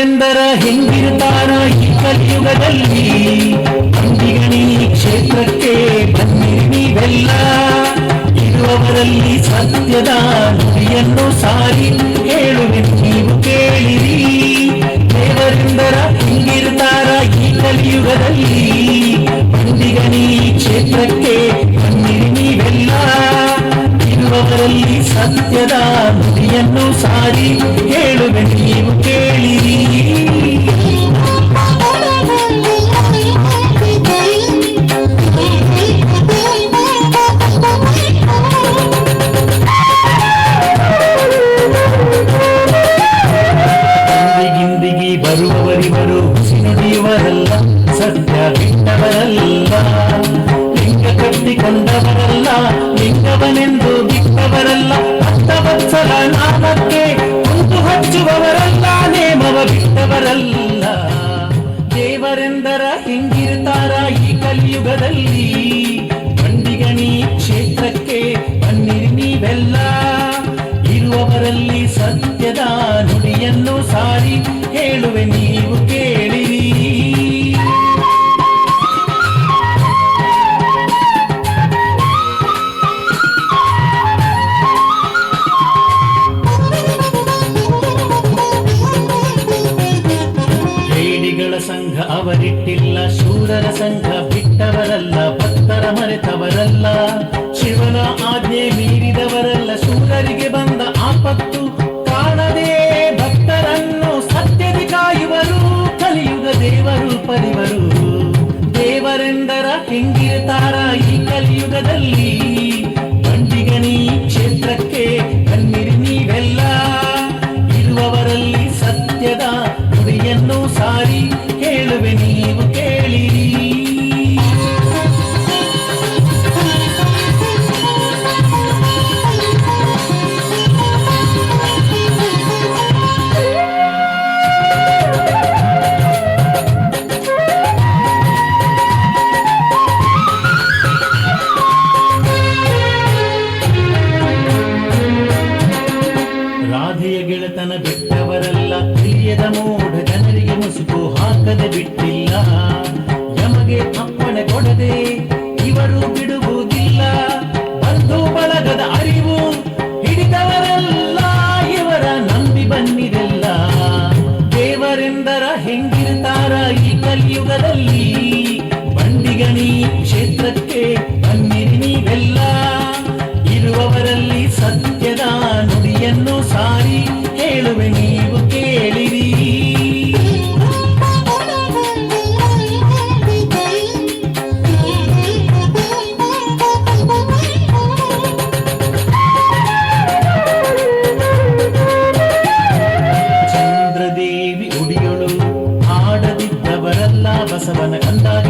ಎಂದರ ಹೆಂಗಿರುತ್ತಾರ ಈ ಕಲಿಯುಗದಲ್ಲಿ? ಅಂದಿಗಣಿ ಕ್ಷೇತ್ರಕ್ಕೆ ಬನ್ನಿರಿ ನೀವೆಲ್ಲ. ಇರುವವರಲ್ಲಿ ಸತ್ಯದ ನುಡಿಯನ್ನು ಸಾರಿ ಹೇಳುವೆ ನೀವು ಕೇಳಿರಿ. ದೇವರೆಂದರ ಹಿಂಗಿರುತ್ತಾರ ಈ ಕಲಿಯುಗದಲ್ಲಿ? ಸತ್ಯದ ನುಡಿಯನ್ನು ಸಾರಿ ಹೇಳುವೆ ನೀವು ಕೇಳಿರಿ ಬರುವವರಿವರು ನುಡಿಯುವರಲ್ಲ ಸತ್ಯ ಕಲಿಯುಗದಲ್ಲಿ ಬಂಡಿಗಣಿ ಕ್ಷೇತ್ರಕ್ಕೆ ಬನ್ನಿರಿ ನೀವೆಲ್ಲ. ಇರುವವರಲ್ಲಿ ಸತ್ಯದ ನುಡಿಯನ್ನು ಸಾರಿ ಹೇಳುವೆ ನೀವು ಕೇಳಿ ಸಂಘ ಅವರಿಟ್ಟಿಲ್ಲ. ಮರೆತವರಲ್ಲ ಶಿವನ ಆಜ್ಞೆ ಮೀರಿದವರಲ್ಲ ಶೂರರಿಗೆ ಬಂದ ಆಪತ್ತು ಕಾಣದೇ ಭಕ್ತರನ್ನು ಸತ್ಯದಿ ಕಾಯುವರು, ಕಲಿಯುಗ ದೇವರು ಪರಿವರು ದೇವರೆಂದರ ಹೆಂಗಿರ್ತಾರ ಈ ಕಲಿಯುಗದಲ್ಲಿ. ರಾಧೆಯ ಗೆಳೆತನ ಬಿಟ್ಟವರಲ್ಲ. ತಿಳಿಯದ ಮೂಢ ಜನರಿಗೆ ಮುಸುಕು ಹಾಕದೆ ಬಿಟ್ಟಿಲ್ಲ. ನಮಗೆ ಅಪ್ಪಣೆ ಕೊಡದೆ ಇವರು ಬಿಡುವುದಿಲ್ಲ. ಬಂಧು ಬಳಗದ ಅರಿವು ಹಿಡಿದವರಲ್ಲ. ಇವರ ನಂಬಿ ಬಂದಿದೆಲ್ಲ. ದೇವರೆಂದರ ಹೆಂಗಿರ್ತಾರ ಈ ಕಲಿಯುಗದಲ್ಲಿ? ಬಂಡಿಗಣಿ ಕ್ಷೇತ್ರಕ್ಕೆ ಹೇಳುವೆ ನೀವು ಕೇಳಿರಿ ಚಂದ್ರದೇವಿ ಉಡಿಯೊಳು ಆಡದಿದ್ದವರಲ್ಲ ಬಸವನ ಕಂದಾಗಿ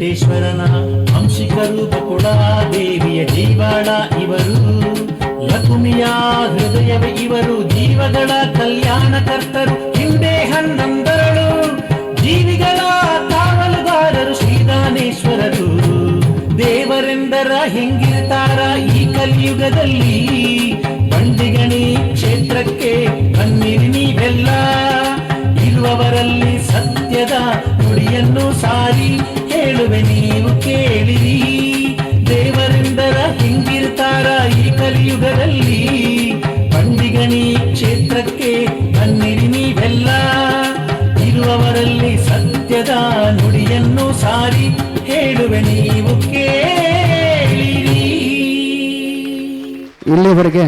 ವೆಂಕಟೇಶ್ವರನ ಅಂಶಿಕ ರೂಪ ಕೊಡ ದೇವಿಯ ಜೀವಾಳ ಇವರು. ಲಕುಮಿಯ ಹೃದಯವ ಇವರು, ಜೀವಗಳ ಕಲ್ಯಾಣಕರ್ತರು ಹಿಂದೆ ಹನ್ನೊಂದರಳು ಜೀವಿಗಳ ಕಾವಲುಗಾರರು ಶ್ರೀದಾನೇಶ್ವರರು. ದೇವರೆಂದರ ಹೆಂಗಿರ್ತಾರ ಈ ಕಲಿಯುಗದಲ್ಲಿ. ಸತ್ಯದ ನುಡಿಯನ್ನು ಸಾರಿ ಹೇಳುವೆ ನೀವು ಕೇಳಿರಿ. ಇಲ್ಲಿವರೆಗೆ